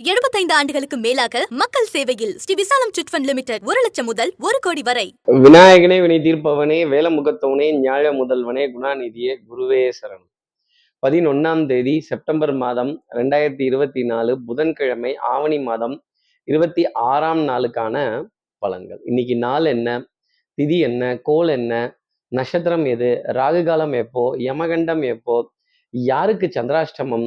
75 ஆண்டுகளுக்கு மேலாக மக்கள் சேவையில் ஸ்ரீ விசாலம் சிட்ஃபண்ட் லிமிடெட் ஒரு லட்சம் முதல் ஒரு கோடி வரை. விநாயகனே வினை தீர்ப்பவனே வேலமுகத்தவனே ஞாழ முதல்வனே குணாநிதியே குருவே சரணம் பதினொன்னாம் தேதி செப்டம்பர் மாதம் ரெண்டாயிரத்தி இருபத்தி நாலு புதன்கிழமை ஆவணி மாதம் இருபத்தி ஆறாம் நாளுக்கான பலன்கள். இன்னைக்கு நாள் என்ன? திதி என்ன? கோல் என்ன? நட்சத்திரம் எது? ராகு காலம் எப்போ? யமகண்டம் எப்போ? யாருக்கு சந்திராஷ்டமம்?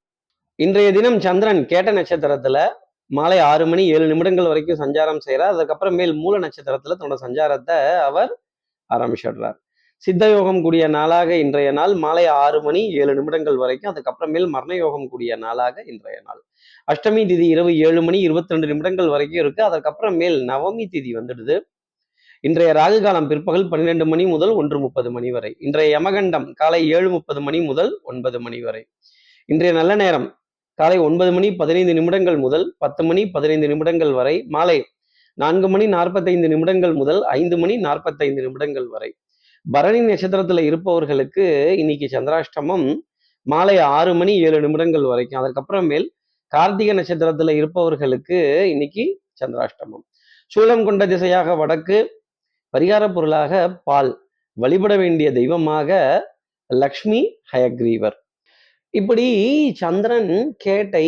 இன்றைய தினம் சந்திரன் கேட்ட நட்சத்திரத்துல மாலை ஆறு மணி ஏழு நிமிடங்கள் வரைக்கும் சஞ்சாரம் செய்கிறார் அதுக்கப்புறம் மேல் மூல நட்சத்திரத்துல தன்னோட சஞ்சாரத்தை அவர் ஆரம்பிச்சிடுறார். சித்த யோகம் கூடிய நாளாக இன்றைய நாள் மாலை ஆறு மணி ஏழு நிமிடங்கள் வரைக்கும் அதுக்கப்புறமேல் மரண யோகம் கூடிய நாளாக இன்றைய நாள். அஷ்டமி திதி இரவு ஏழு மணி இருபத்தி ரெண்டு நிமிடங்கள் வரைக்கும் இருக்கு. அதுக்கப்புறம் மேல் நவமி திதி வந்துடுது. இன்றைய ராகு காலம் பிற்பகல் பன்னிரெண்டு மணி முதல் ஒன்று முப்பது மணி வரை. இன்றைய யமகண்டம் காலை ஏழு முப்பது மணி முதல் ஒன்பது மணி வரை. இன்றைய நல்ல நேரம் காலை ஒன்பது மணி பதினைந்து நிமிடங்கள் முதல் பத்து மணி பதினைந்து நிமிடங்கள் வரை மாலை நான்கு மணி நாற்பத்தைந்து நிமிடங்கள் முதல் ஐந்து மணி நாற்பத்தைந்து நிமிடங்கள் வரை. பரணி நட்சத்திரத்துல இருப்பவர்களுக்கு இன்னைக்கு சந்திராஷ்டமம் மாலை ஆறு மணி ஏழு நிமிடங்கள் வரைக்கும். அதற்கப்புறமேல் கார்த்திகை நட்சத்திரத்துல இருப்பவர்களுக்கு இன்னைக்கு சந்திராஷ்டமம். சூலம் கொண்ட திசையாக வடக்கு பரிகார பொருளாக பால். வழிபட வேண்டிய தெய்வமாக லக்ஷ்மி ஹயக்ரீவர். இப்படி சந்திரன் கேட்டை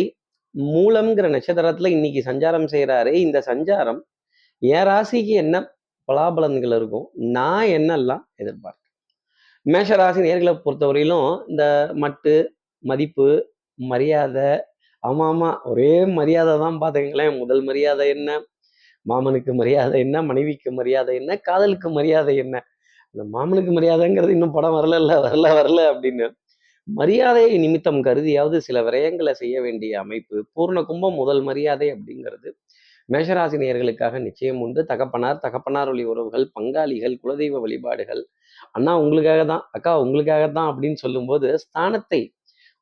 மூலம்ங்கிற நட்சத்திரத்துல இன்னைக்கு சஞ்சாரம் செய்கிறாரு இந்த சஞ்சாரம் என் ராசிக்கு என்ன பலாபலன்கள் இருக்கும்? நான் என்னெல்லாம் எதிர்பார்க்கிறேன்? மேஷ ராசி நேர்களை பொறுத்தவரையிலும் இந்த மட்டு மதிப்பு மரியாதை ஆமா ஆமா ஒரே மரியாதை தான் பார்த்துக்கங்களேன் முதல் மரியாதை என்ன? மாமனுக்கு மரியாதை என்ன? மனைவிக்கு மரியாதை என்ன? காதலுக்கு மரியாதை என்ன? அந்த மாமனுக்கு மரியாதைங்கிறது இன்னும் படம் வரல வரல வரல அப்படின்னு மரியாதையை நிமித்தம் கருதியாவது சில விரயங்களை செய்ய வேண்டிய அமைப்பு பூர்ண கும்பம் முதல் மரியாதை அப்படிங்கிறது மேஷராசி நேயர்களுக்காக நிச்சயம் உண்டு. தகப்பனார் தகப்பனார் வழி உறவுகள் பங்காளிகள் குலதெய்வ வழிபாடுகள். அண்ணா உங்களுக்காக தான் அக்கா உங்களுக்காக தான் அப்படின்னு சொல்லும்போது ஸ்தானத்தை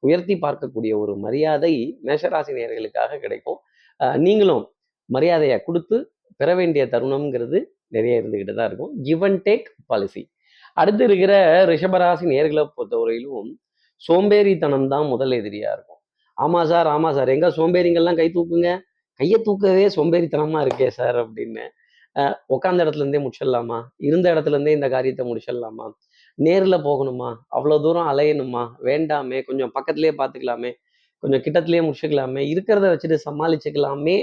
உயர்த்தி பார்க்கக்கூடிய ஒரு மரியாதை மேஷராசி நேயர்களுக்காக கிடைக்கும் நீங்களும் மரியாதையை கொடுத்து பெற வேண்டிய தருணம்ங்கிறது நிறைய இருந்துகிட்டு தான் இருக்கும். கிவ் அண்ட் டேக் பாலிசி அடுத்து இருக்கிற ரிஷபராசி நேர்களை பொறுத்தவரையிலும் சோம்பேறித்தனம் தான் முதல் எதிரியா இருக்கும். ஆமா சார் ஆமா சார். எங்க சோம்பேறிங்கள்லாம் கை தூக்குங்க? கையை தூக்கவே சோம்பேறித்தனமா இருக்கே சார் அப்படின்னு. உட்காந்த இடத்துல இருந்தே முடிச்சிடலாமா? இருந்த இடத்துல இருந்தே இந்த காரியத்தை முடிச்சிடலாமா? நேரில் போகணுமா? அவ்வளோ தூரம் அலையணுமா? வேண்டாமே. கொஞ்சம் பக்கத்துலேயே பார்த்துக்கலாமே. கொஞ்சம் கிட்டத்துலேயே முடிச்சுக்கலாமே. இருக்கிறத வச்சுட்டு சமாளிச்சுக்கலாமே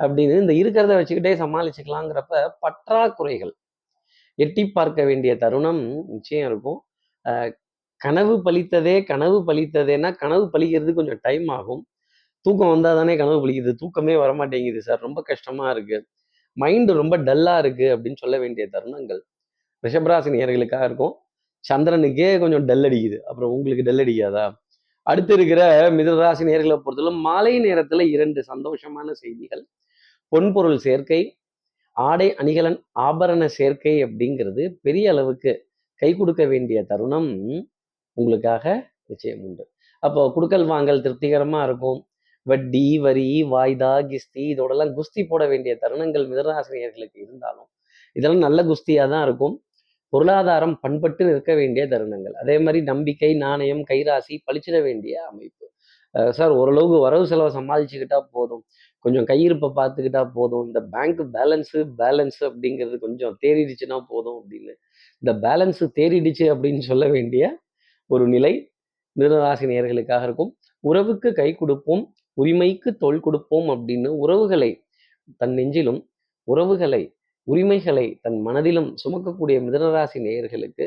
அப்படின்னு இந்த இருக்கிறத வச்சுக்கிட்டே சமாளிச்சுக்கலாங்கிறப்ப பற்றாக்குறைகள். எட்டி பார்க்க வேண்டிய தருணம் நிச்சயம் இருக்கும். கனவு பழித்ததே கனவு பழித்ததேன்னா கனவு பழிக்கிறது கொஞ்சம் டைம் ஆகும். தூக்கம் வந்தால் தானே கனவு பழிக்குது. தூக்கமே வரமாட்டேங்குது சார். ரொம்ப கஷ்டமா இருக்கு. மைண்டு ரொம்ப டல்லாக இருக்கு அப்படின்னு சொல்ல வேண்டிய தருணங்கள். ரிஷபராசி நேர்களுக்காக இருக்கும். சந்திரனுக்கே கொஞ்சம் டல் அடிக்குது. அப்புறம் உங்களுக்கு டல் அடிக்காதா? அடுத்து இருக்கிற மிதராசி நேர்களை பொறுத்தவரை மாலை நேரத்தில் இரண்டு சந்தோஷமான செய்திகள். பொன்பொருள் சேர்க்கை ஆடை அணிகலன் ஆபரண சேர்க்கை அப்படிங்கிறது பெரிய அளவுக்கு கை கொடுக்க வேண்டிய தருணம். உங்களுக்காக நிச்சயம் உண்டு. அப்போ குடுக்கல் வாங்கல் திருப்திகரமா இருக்கும். வட்டி வரி வாய்தா கிஸ்தி இதோடலாம் குஸ்தி போட வேண்டிய தருணங்கள் மிதராசிரியர்களுக்கு இருந்தாலும் இதெல்லாம் நல்ல குஸ்தியாக தான் இருக்கும். பொருளாதாரம் பண்பட்டு நிற்க வேண்டிய தருணங்கள். அதே மாதிரி நம்பிக்கை நாணயம் கைராசி பழிச்சிட வேண்டிய அமைப்பு. சார் ஓரளவுக்கு வரவு செலவை சமாளிச்சுக்கிட்டா போதும். கொஞ்சம் கையிருப்பை பார்த்துக்கிட்டா போதும். இந்த பேங்க் பேலன்ஸு பேலன்ஸ் அப்படிங்கிறது கொஞ்சம் தேறிடுச்சுன்னா போதும் அப்படின்னு. இந்த பேலன்ஸு தேறிடுச்சு அப்படின்னு சொல்ல வேண்டிய ஒரு நிலை மிதனராசி நேயர்களுக்காக இருக்கும். உறவுக்கு கை கொடுப்போம் உரிமைக்கு தோல் கொடுப்போம் அப்படின்னு உறவுகளை தன் நெஞ்சிலும் உறவுகளை உரிமைகளை தன் மனதிலும் சுமக்கக்கூடிய மிதனராசி நேயர்களுக்கு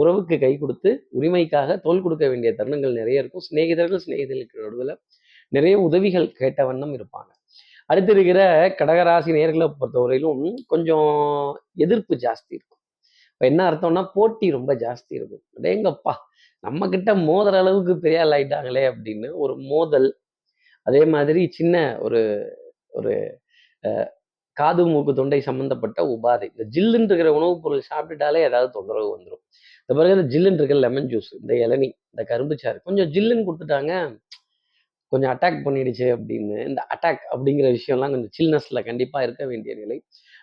உறவுக்கு கை கொடுத்து உரிமைக்காக தோல் கொடுக்க வேண்டிய தருணங்கள் நிறைய இருக்கும். சிநேகிதர்கள் சிநேகிதர்களுக்கு நடுவில் நிறைய உதவிகள் கேட்ட வண்ணம் இருப்பாங்க. அடுத்து இருக்கிற கடகராசி நேர்களை பொறுத்தவரையிலும் கொஞ்சம் எதிர்ப்பு ஜாஸ்தி இருக்கும். இப்போ என்ன அர்த்தம்னா போட்டி ரொம்ப ஜாஸ்தி இருக்கும். அடேங்கப்பா நம்ம கிட்ட மோதுற அளவுக்கு பெரிய ஆள் ஆயிட்டாங்களே அப்படின்னு ஒரு மோதல். அதே மாதிரி சின்ன ஒரு ஒரு காது மூக்கு தொண்டை சம்மந்தப்பட்ட உபாதை. இந்த ஜில்லுன்னு இருக்கிற உணவுப் பொருள் சாப்பிட்டுட்டாலே ஏதாவது தொந்தரவு வந்துடும் இந்த பிறகு இந்த ஜில்லுன்னு இருக்கிற லெமன் ஜூஸ் இந்த இளநி இந்த கரும்பு சாறு கொஞ்சம் ஜில்லுன்னு கொடுத்துட்டாங்க கொஞ்சம் அட்டாக் பண்ணிடுச்சு அப்படின்னு. இந்த அட்டாக் அப்படிங்கிற விஷயம்லாம் கொஞ்சம் சில்னஸ்ல கண்டிப்பாக இருக்க வேண்டிய நிலை.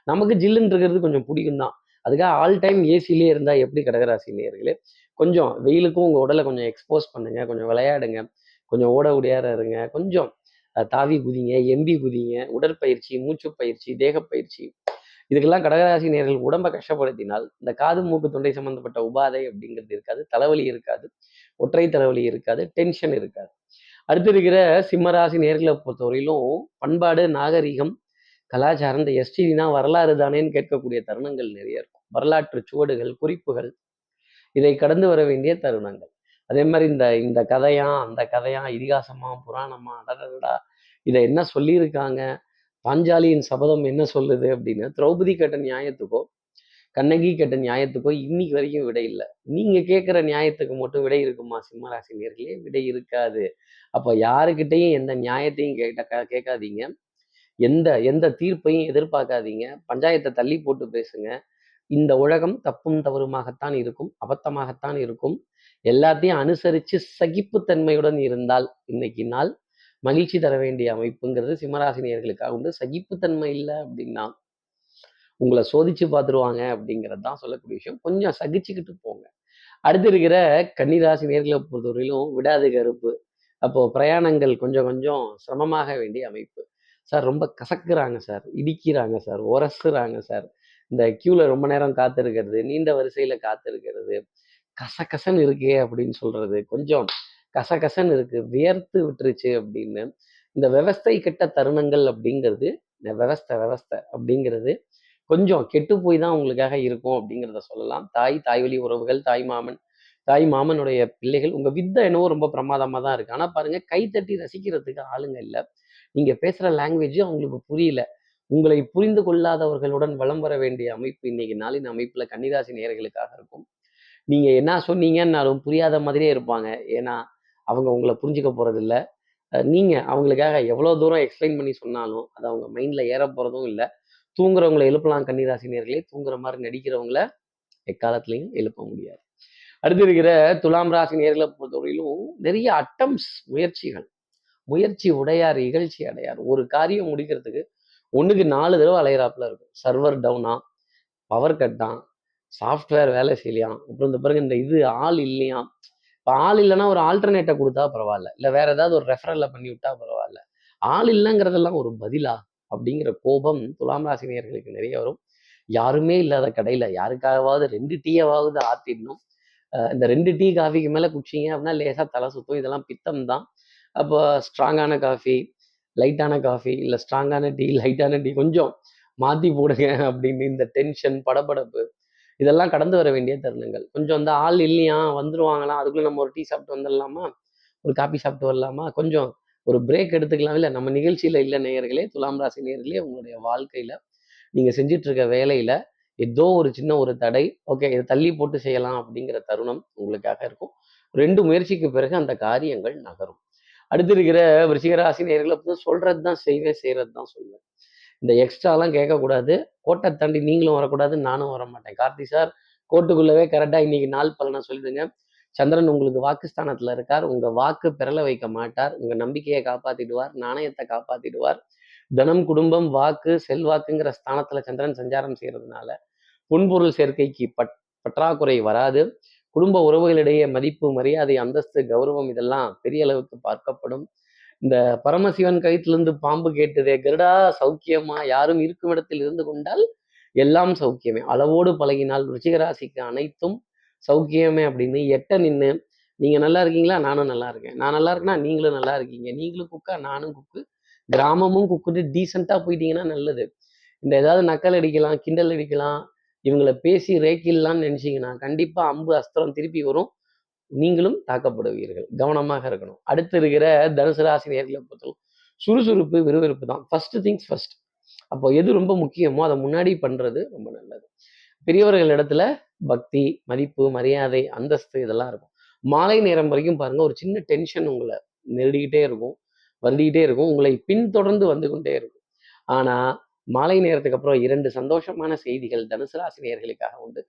நமக்கு ஜில்லுன்னு இருக்கிறது கொஞ்சம் பிடிக்கும் தான் அதுக்காக ஆல் டைம் ஏசிலே இருந்தா எப்படி கடகராசி நேர்களே கொஞ்சம் வெயிலுக்கும் உங்க உடலை கொஞ்சம் எக்ஸ்போஸ் பண்ணுங்க கொஞ்சம் விளையாடுங்க கொஞ்சம் ஓட உடையார இருங்க கொஞ்சம் தாவி குதிங்க எம்பி குதிங்க உடற்பயிற்சி மூச்சு பயிற்சி தேகப்பயிற்சி இதுக்கெல்லாம் கடகராசி நேர்கள் உடம்பை கஷ்டப்படுத்தினால் இந்த காது மூக்கு தொண்டை சம்பந்தப்பட்ட உபாதை அப்படிங்கிறது இருக்காது. தலைவலி இருக்காது. ஒற்றை தலைவலி இருக்காது. டென்ஷன் இருக்காது. அடுத்து இருக்கிற சிம்மராசி நேர்களை பொறுத்தவரையிலும் பண்பாடு நாகரிகம் கலாச்சாரம் இந்த எஸ்டினா வரலாறு தானேன்னு கேட்கக்கூடிய தருணங்கள் நிறைய இருக்கும். வரலாற்று சுவடுகள் குறிப்புகள் இதை கடந்து வர வேண்டிய தருணங்கள். அதே மாதிரி இந்த இந்த கதையா அந்த கதையா இதிகாசமா புராணமா அடடடா இதை என்ன சொல்லியிருக்காங்க? பாஞ்சாலியின் சபதம் என்ன சொல்லுது அப்படின்னு திரௌபதி கேட்ட நியாயத்துக்கோ கண்ணகி கேட்ட நியாயத்துக்கோ இன்னைக்கு வரைக்கும் விடை இல்லை. நீங்க கேட்குற நியாயத்துக்கு மட்டும் விடை இருக்குமா சிம்மராசி நேர்களே? விடை இருக்காது. அப்போ யாருக்கிட்டையும் எந்த நியாயத்தையும் கேட்ட கேட்காதீங்க. எந்த எந்த தீர்ப்பையும் எதிர்பார்க்காதீங்க. பஞ்சாயத்தை தள்ளி போட்டு பேசுங்க. இந்த உலகம் தப்பும் தவறுமாகத்தான் இருக்கும் அபத்தமாகத்தான் இருக்கும். எல்லாத்தையும் அனுசரித்து சகிப்புத்தன்மையுடன் இருந்தால் இன்னைக்கு நாள் மகிழ்ச்சி தர வேண்டிய அமைப்புங்கிறது சிம்மராசினியர்களுக்காக உண்டு. சகிப்புத்தன்மை இல்லை அப்படின்னா உங்களை சோதிச்சு பார்த்துருவாங்க அப்படிங்கிறது தான் சொல்லக்கூடிய விஷயம். கொஞ்சம் சகிச்சுக்கிட்டு போங்க. அடுத்து இருக்கிற கன்னிராசி நேர்களை பொறுத்தவரையிலும் விடாது கருப்பு. அப்போ பிரயாணங்கள் கொஞ்சம் கொஞ்சம் சிரமமாக வேண்டிய அமைப்பு. சார் ரொம்ப கசக்குறாங்க சார். இடிக்கிறாங்க சார். உரசுறாங்க சார். இந்த கியூல ரொம்ப நேரம் காத்திருக்கிறது நீண்ட வரிசையில் காத்திருக்கிறது. கசகசன் இருக்கே அப்படின்னு சொல்றது. கொஞ்சம் கசகசன் இருக்கு. வியர்த்து விட்டுருச்சு அப்படின்னு. இந்த விவஸ்தை கெட்ட தருணங்கள் அப்படிங்கிறது இந்த விவஸ்தை விவஸ்தை அப்படிங்கிறது கொஞ்சம் கெட்டு போய் தான் உங்களுக்காக இருக்கும் அப்படிங்கிறத சொல்லலாம். தாய் தாய்வழி உறவுகள் தாய் மாமன் தாய் மாமனுடைய பிள்ளைகள் உங்க வித்தை என்னவோ ரொம்ப பிரமாதமா தான் இருக்கு. ஆனால் பாருங்க கைத்தட்டி ரசிக்கிறதுக்கு ஆளுங்க இல்லை. நீங்க பேசுற லாங்குவேஜ் அவங்களுக்கு புரியல. உங்களை புரிந்து கொள்ளாதவர்களுடன் வளம் வர வேண்டிய அமைப்பு இன்னைக்கு நாளின் அமைப்புல கன்னிராசி நேர்களுக்காக இருக்கும். நீங்க என்ன சொன்னீங்கன்னாலும் புரியாத மாதிரியே இருப்பாங்க. ஏன்னா அவங்க உங்களை புரிஞ்சுக்க போறது இல்ல நீங்க அவங்களுக்காக எவ்வளவு தூரம் எக்ஸ்பிளைன் பண்ணி சொன்னாலும் அது அவங்க மைண்ட்ல ஏற போறதும் இல்லை. தூங்குறவங்களை எழுப்பலாம் கன்னிராசி நேர்களே தூங்குற மாதிரி நடிக்கிறவங்கள எக்காலத்துலையும் எழுப்ப முடியாது. அடுத்து இருக்கிற துலாம் ராசி நேர்களை பொறுத்தவரையிலும் நிறைய அட்டம்ஸ் முயற்சிகள். முயற்சி உடையார் இகழ்ச்சி அடையார். ஒரு காரியம் முடிக்கிறதுக்கு ஒண்ணுக்கு நாலு தடவை அலையிறாப்புல இருக்கும். சர்வர் டவுனா பவர் கட்டான் சாஃப்ட்வேர் வேலை செய்யலையாம் அப்புறம் இந்த பிறகு இந்த இது ஆள் இல்லையாம் இப்போ ஆள் இல்லைன்னா ஒரு ஆல்டர்னேட்டை கொடுத்தா பரவாயில்ல. இல்லை வேற ஏதாவது ஒரு ரெஃபரல்ல பண்ணி விட்டா பரவாயில்ல. ஆள் இல்லைங்கிறதெல்லாம் ஒரு பதிலா? அப்படிங்கிற கோபம் துலாம் ராசினியர்களுக்கு நிறைய வரும். யாருமே இல்லாத கடையில யாருக்காகவாவது ரெண்டு டீயாவது ஆத்திடணும். இந்த ரெண்டு டீ காஃபிக்கு மேல குடிச்சிங்க அப்படின்னா லேசா தலை சுத்தும். இதெல்லாம் பித்தம் தான் அப்போ ஸ்ட்ராங்கான காஃபி லைட்டான காஃபி இல்லை ஸ்ட்ராங்கான டீ லைட்டான டீ கொஞ்சம் மாற்றி போடுங்க அப்படின்னு இந்த டென்ஷன் படபடப்பு இதெல்லாம் கடந்து வர வேண்டிய தருணங்கள். கொஞ்சம் அந்த ஆள் இல்லையா வந்துருவாங்களா அதுக்குள்ளே நம்ம ஒரு டீ சாப்பிட்டு வந்துடலாமா ஒரு காஃபி சாப்பிட்டு வரலாமா கொஞ்சம் ஒரு பிரேக் எடுத்துக்கலாம். இல்லை நம்ம நிகழ்ச்சியில் இல்லை நேயர்களே துலாம் ராசி நேயர்களே உங்களுடைய வாழ்க்கையில் நீங்கள் செஞ்சுட்டு இருக்க ஏதோ ஒரு சின்ன ஒரு தடை ஓகே இதை தள்ளி போட்டு செய்யலாம் அப்படிங்கிற தருணம் உங்களுக்காக இருக்கும். ரெண்டு முயற்சிக்கு பிறகு அந்த காரியங்கள் நகரும். அடுத்து இருக்கிற விருச்சிகராசி நேர்களை வந்து சொல்றது தான் செய்வேன் செய்யறது தான் சொல்லுவேன். இந்த எக்ஸ்ட்ராலாம் கேட்கக்கூடாது. கோட்டை தாண்டி நீங்களும் வரக்கூடாது நானும் வர மாட்டேன் கார்த்தி சார் கோட்டுக்குள்ளவே கரெக்டாக இன்னைக்கு நாள் பலனை சொல்லிடுங்க. சந்திரன் உங்களுக்கு வாக்குஸ்தானத்துல இருக்கார். உங்க வாக்கு பெறல வைக்க மாட்டார். உங்க நம்பிக்கையை காப்பாத்திடுவார். நாணயத்தை காப்பாத்திடுவார். தனம் குடும்பம் வாக்கு செல்வாக்குங்கிற ஸ்தானத்துல சந்திரன் சஞ்சாரம் செய்யறதுனால புன்பொருள் சேர்க்கைக்கு பட் பற்றாக்குறை வராது. குடும்ப உறவுகளிடையே மதிப்பு மரியாதை அந்தஸ்து கௌரவம் இதெல்லாம் பெரிய அளவுக்கு பார்க்கப்படும். இந்த பரமசிவன் கழுத்திலிருந்து பாம்பு கேட்டதே கருடா சௌக்கியமா? யாரும் இருக்கும் இடத்தில் இருந்து கொண்டால் எல்லாம் சௌக்கியமே. அளவோடு பழகினால் ருச்சிகராசிக்கு அனைத்தும் சௌக்கியமே அப்படின்னு எட்ட நின்று நீங்கள் நல்லா இருக்கீங்களா? நானும் நல்லா இருக்கேன். நான் நல்லா இருக்கேன்னா நீங்களும் நல்லா இருக்கீங்க. நீங்களும் குக்கா நானும் குக்கு. கிராமமும் குக்குட்டு டீசெண்டாக போயிட்டீங்கன்னா நல்லது. இந்த ஏதாவது நக்கல் அடிக்கலாம் கிண்டல் அடிக்கலாம் இவங்களை பேசி ரேக்கில்லான்னு நினச்சிங்கன்னா கண்டிப்பாக அம்பு அஸ்திரம் திருப்பி வரும். நீங்களும் தாக்கப்படுவீர்கள். கவனமாக இருக்கணும். அடுத்து இருக்கிற தனுசு ராசி நேர்களை பொறுத்தவரை சுறுசுறுப்பு விறுவிறுப்பு தான். ஃபர்ஸ்ட் திங்ஸ் ஃபர்ஸ்ட் அப்போ எது ரொம்ப முக்கியமோ அதை முன்னாடி பண்ணுறது ரொம்ப நல்லது. பெரியவர்கள் இடத்துல பக்தி மதிப்பு மரியாதை அந்தஸ்து இதெல்லாம் இருக்கும். மாலை நேரம் வரைக்கும் பாருங்க ஒரு சின்ன டென்ஷன் உங்களை நெருடிக்கிட்டே இருக்கும் வந்துக்கிட்டே இருக்கும். உங்களை பின்தொடர்ந்து வந்து கொண்டே இருக்கும். ஆனால் மாலை நேரத்துக்கு அப்புறம் இரண்டு சந்தோஷமான செய்திகள் தனுசு ராசி நேர்களுக்காக உண்டு.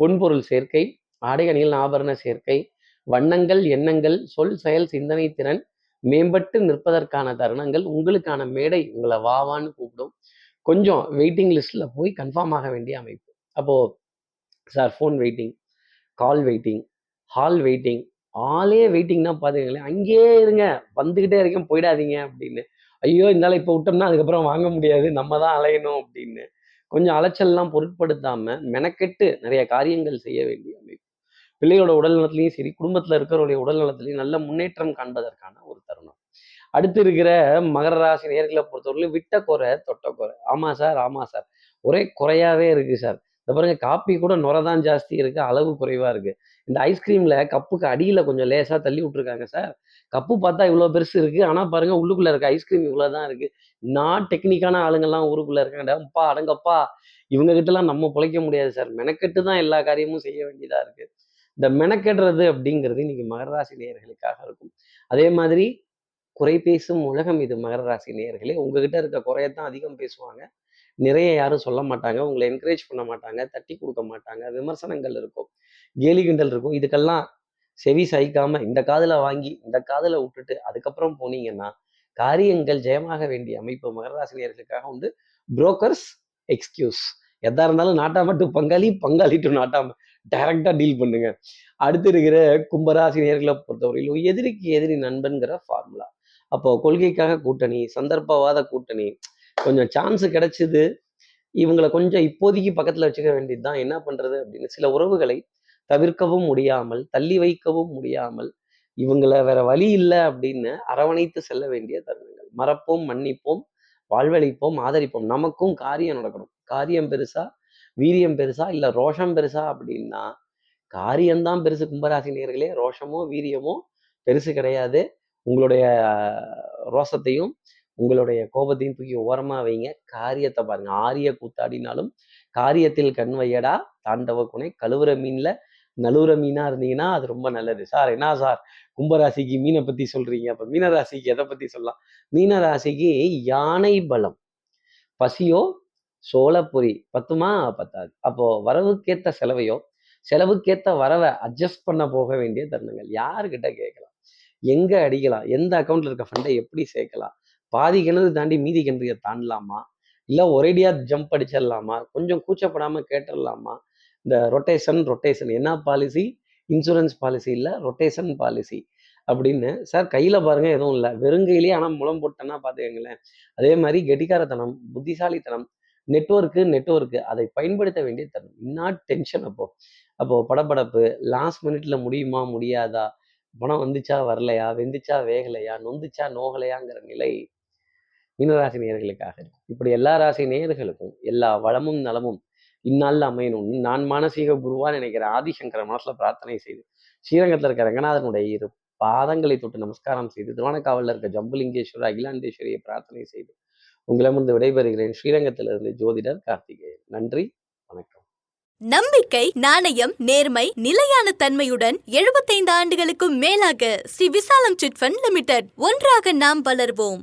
பொன்பொருள் சேர்க்கை ஆடை அணிகள் ஆபரண சேர்க்கை வண்ணங்கள் எண்ணங்கள் சொல் செயல் சிந்தனை திறன் மேம்பட்டு நிற்பதற்கான தருணங்கள் உங்களுக்கான மேடை உங்களை வாவான்னு கூப்பிடும். கொஞ்சம் வெயிட்டிங் லிஸ்ட்ல போய் கன்ஃபார்ம் ஆக வேண்டிய அமைப்பு. அப்போ sir phone waiting call waiting hall waiting ஆளே வெயிட்டிங்னா பாத்துக்கங்களேன் அங்கேயே இருங்க வந்துகிட்டே இருக்கேன் போயிடாதீங்க அப்படின்னு ஐயோ இருந்தாலும் இப்போ விட்டோம்னா அதுக்கப்புறம் வாங்க முடியாது நம்ம தான் அலையணும் அப்படின்னு. கொஞ்சம் அலைச்சல்லாம் பொருட்படுத்தாம மெனக்கெட்டு நிறைய காரியங்கள் செய்ய வேண்டிய அமைப்பு. பிள்ளையோட உடல் நலத்திலையும் சரி குடும்பத்துல இருக்கிறவருடைய உடல் நலத்திலையும் நல்ல முன்னேற்றம் காண்பதற்கான ஒரு தருணம். அடுத்து இருக்கிற மகர ராசி நேர்களை பொறுத்தவரையிலும் விட்ட குறை தொட்ட குறை. ஆமா சார் ஆமா சார். ஒரே குறையாவே இருக்கு சார். இந்த பாருங்க காப்பி கூட நுரை தான் ஜாஸ்தி இருக்கு அளவு குறைவா இருக்கு. இந்த ஐஸ்கிரீம்ல கப்புக்கு அடியில கொஞ்சம் லேசா தள்ளி விட்டுருக்காங்க சார். கப்பு பார்த்தா இவ்வளோ பெருசு இருக்கு. ஆனா பாருங்க உள்ளுக்குள்ள இருக்க ஐஸ்கிரீம் இவ்வளோ தான் இருக்கு. நான் டெக்னிக்கான ஆளுங்கள்லாம் ஊருக்குள்ள இருக்காங்கடாப்பா அடங்கப்பா. இவங்ககிட்டலாம் நம்ம பிழைக்க முடியாது சார். மெனக்கெட்டு தான் எல்லா காரியமும் செய்ய வேண்டியதா இருக்கு. இந்த மெனக்கெடுறது அப்படிங்கிறது இன்னைக்கு மகராசி நேயர்களுக்காக இருக்கும். அதே மாதிரி குறை பேசும் உலகம் இது மகர ராசி நேயர்களே. உங்ககிட்ட இருக்க குறையத்தான் அதிகம் பேசுவாங்க. நிறைய யாரும் சொல்ல மாட்டாங்க. உங்களை என்கரேஜ் பண்ண மாட்டாங்க. தட்டி கொடுக்க மாட்டாங்க. விமர்சனங்கள் இருக்கும். கேலி கிண்டல் இருக்கும். இதுக்கெல்லாம் செவி சகிக்காம இந்த காதுல வாங்கி இந்த காதுல விட்டுட்டு அதுக்கப்புறம் போனீங்கன்னா காரியங்கள் ஜெயமாக வேண்டிய அமைப்பு மகராசினியர்களுக்காக வந்து உண்டு. புரோக்கர்ஸ் எக்ஸ்கியூஸ் எதா இருந்தாலும் நாட்டாம டு பங்காளி பங்காளி டு நாட்டாம. டைரக்டா டீல் பண்ணுங்க. அடுத்து இருக்கிற கும்பராசி நேர்களை பொறுத்தவரையிலும் எதிரிக்கு எதிரி நண்பன்கிற ஃபார்முலா அப்போ கொள்கைக்காக கூட்டணி சந்தர்ப்பவாத கூட்டணி கொஞ்சம் சான்ஸ் கிடைச்சிது. இவங்களை கொஞ்சம் இப்போதைக்கு பக்கத்துல வச்சுக்க வேண்டியது தான் என்ன பண்றது அப்படின்னு சில உறவுகளை தவிர்க்கவும் முடியாமல் தள்ளி வைக்கவும் முடியாமல் இவங்களை வேற வழி இல்லை அப்படின்னு அரவணைத்து செல்ல வேண்டிய தருணங்கள். மறப்போம் மன்னிப்போம் வாழ்வழிப்போம் ஆதரிப்போம். நமக்கும் காரியம் நடக்கணும். காரியம் பெருசா வீரியம் பெருசா இல்ல ரோஷம் பெருசா அப்படின்னா காரியம்தான் பெருசு. கும்பராசி நேர்களே ரோஷமோ வீரியமோ பெருசு கிடையாது. உங்களுடைய ரோஷத்தையும் உங்களுடைய கோபத்தையும் தூக்கி ஓரமா வைங்க. காரியத்தை பாருங்க. ஆரிய கூத்தாடினாலும் காரியத்தில் கண் வையடா. தாண்டவ குணை கழுவுற மீன்ல நழுவுற மீனா இருந்தீங்கன்னா அது ரொம்ப நல்லது. சார் என்ன சார்? கும்பராசிக்கு மீனை பத்தி சொல்றீங்க. அப்ப மீனராசிக்கு எதை பத்தி சொல்லலாம்? மீனராசிக்கு யானை பலம். பசியோ சோளப்பொரி பத்துமா? பத்தாது. அப்போ வரவுக்கேத்த செலவையோ செலவுக்கேத்த வரவை அட்ஜஸ்ட் பண்ண போக வேண்டிய தருணங்கள். யாருக்கிட்ட கேட்கலாம்? எங்க அடிக்கலாம்? எந்த அக்கௌண்ட்ல இருக்க ஃபண்டை எப்படி சேர்க்கலாம்? பாதி கிணறு தாண்டி மீதி கிணறுக தாண்டலாமா? இல்லை ஒரேடியா ஜம்ப் அடிச்சிடலாமா? கொஞ்சம் கூச்சப்படாமல் கேட்டுடலாமா? இந்த ரொட்டேஷன் ரொட்டேஷன் என்ன பாலிசி இன்சூரன்ஸ் பாலிசி இல்லை ரொட்டேஷன் பாலிசி அப்படின்னு சார் கையில் பாருங்கள் எதுவும் இல்லை. வெறுங்கையிலேயே ஆனால் முளம் போட்டேன்னா பார்த்துக்கங்களேன் அதே மாதிரி கெட்டிக்காரத்தனம் புத்திசாலித்தனம் நெட்வொர்க்கு நெட்ஒர்க்கு அதை பயன்படுத்த வேண்டிய தருணம். இன்னாட் டென்ஷன் அப்போ. அப்போ படபடப்பு லாஸ்ட் மினிட்ல முடியுமா முடியாதா? பணம் வந்துச்சா வரலையா? வெந்துச்சா வேகலையா? நொந்துச்சா நோகலையாங்கிற நிலை. மீனராசி நேயர்களுக்காக இருக்கும். இப்படி எல்லா ராசி நேயர்களுக்கும் எல்லா வளமும் நலமும் இந்நாளில் அமையணும்னு நான் மானசீக குருவா நினைக்கிற ஆதிசங்கர மனசுல பிரார்த்தனை செய்து ஸ்ரீரங்கத்தில் இருக்க ரங்கநாதனுடைய இரு பாதங்களை தொட்டு நமஸ்காரம் செய்து திருவானக்காவலில் இருக்க ஜம்புலிங்கேஸ்வரர் அகிலாண்டேஸ்வரியை பிரார்த்தனை செய்து உங்களிடமிருந்து விடைபெறுகிறேன். ஸ்ரீரங்கத்திலிருந்து ஜோதிடர் கார்த்திகேயன். நன்றி வணக்கம். நம்பிக்கை நாணயம் நேர்மை நிலையான தன்மையுடன் 75 ஆண்டுகளுக்கும் மேலாக ஸ்ரீ விசாலம் சிட்ஃபண்ட் லிமிடெட் ஒன்றாக நாம் வளர்வோம்.